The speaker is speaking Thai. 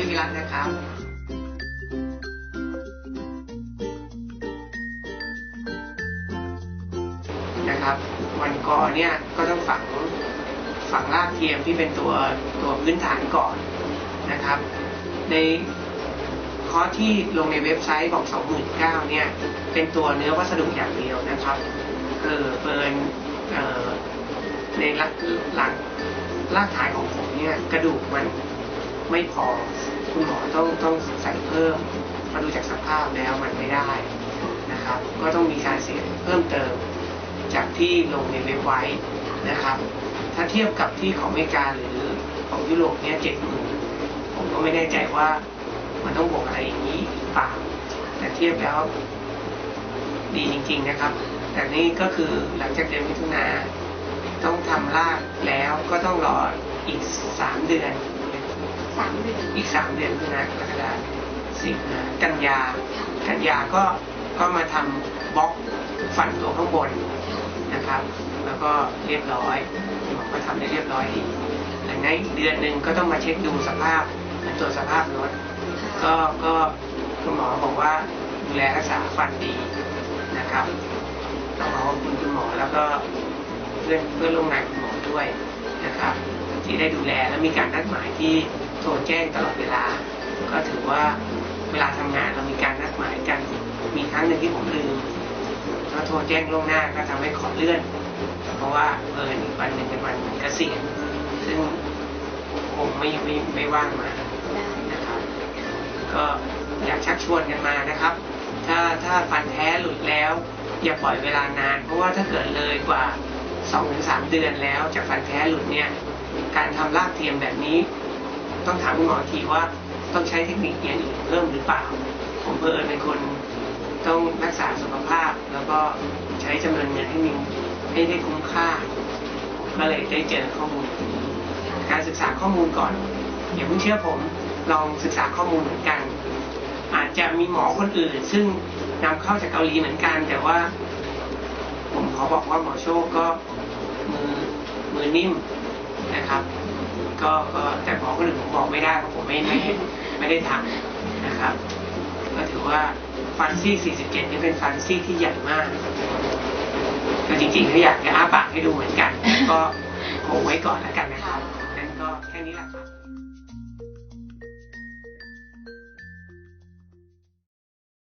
ชื่อวิรัตนะครับนะครับ วันก่อนเนี่ยก็ต้องฝังฝังรากเทียมที่เป็นตัวตัวพื้นฐานก่อนนะครับ ในคอร์สที่ลงในเว็บไซต์ของ29,000เนี่ย เป็นตัวเนื้อวัสดุอย่างเดียวนะครับเออเปินในหลักหลักรากฐานของผมเนี่ยกระดูกมัน ไม่พอคุณหมอต้องต้องใส่เพิ่มมาดูจากสภาพแล้วมันไม่ได้นะครับ ก็ต้องมีการเสียเพิ่มเติม จากที่ลงในเว็บไว้นะครับ ถ้าเทียบกับที่ของอเมริกาหรือของยุโรปเนี่ยเจ็ดหมื่นผมก็ไม่แน่ใจว่ามันต้องบวกอะไรอย่างนี้หรือเปล่าแต่เทียบแล้วดีจริง ๆนะครับ แต่นี่ก็คือหลังจากเดือนมิถุนาต้องทำรากแล้วก็ต้องรออีกสามเดือน สามเดือนอีกสามเดือนคือนะกรกฎาคมสิงหากันยา กันยาก็ก็มาทำบล็อกฟันตัวข้างบนนะครับ แล้วก็เรียบร้อยหมอก็ทำได้เรียบร้อยดีหลังนั้นอีกเดือนหนึ่งก็ต้องมาเช็คดูสภาพตัวจสภาพรถก็ก็คุณหมอบอกว่าดูแลรักษาฟันดีนะครับต้องขอขอบคุณคุณหมอแล้วก็เพื่อนเพื่อนร่วมงานคุณหมอด้วยนะครับ ที่ได้ดูแลและมีการนัดหมายที่ โทรแจ้งตลอดเวลา ก็ถือว่าเวลาทำงานเรามีการนัดหมายกัน มีครั้งหนึ่งที่ผมลืมก็โทรแจ้งล่วงหน้าก็ทำให้ขอเลื่อน เพราะว่าเออวันหนึ่งเป็นวันเกษียณซึ่งผมไม่ไม่ไม่ว่างมาได้นะครับ ก็อยากชักชวนกันมานะครับ ถ้าถ้าฟันแท้หลุดแล้ว อย่าปล่อยเวลานาน เพราะว่าถ้าเกิดเลยกว่า2-3เดือนแล้วจากฟันแท้หลุดเนี่ย การทำรากเทียมแบบนี้ ต้องถามคุณหมอทีว่าต้องใช้เทคนิคอย่างอื่นเพิ่มหรือเปล่า ผมเพิ่นเป็นคนต้องรักษาสุขภาพ แล้วก็ใช้จำนวนเงินให้มีให้ได้คุ้มค่าผมก็เลยได้เจอข้อมูล การศึกษาข้อมูลก่อนอย่าเพิ่งเชื่อผมลองศึกษาข้อมูลเหมือนกัน อาจจะมีหมอคนอื่น ซึ่งนำเข้าจากเกาหลีเหมือนกัน แต่ว่า ผมขอบอกว่าหมอโชคก็มือมือนิ่มนะครับ ก็ก็แต่หมอคนอื่นผมบอกไม่ได้เพราะผมไม่ไม่ไม่ได้ทำนะครับ ก็ถือว่าฟันซี่ 47 นี่เป็นฟันซี่ที่ใหญ่มากแต่จริงๆก็อยากจะอ้าปากให้ดูเหมือนกัน ก็คงไว้ก่อนแล้วกันนะครับนั้นก็แค่นี้แหละครับ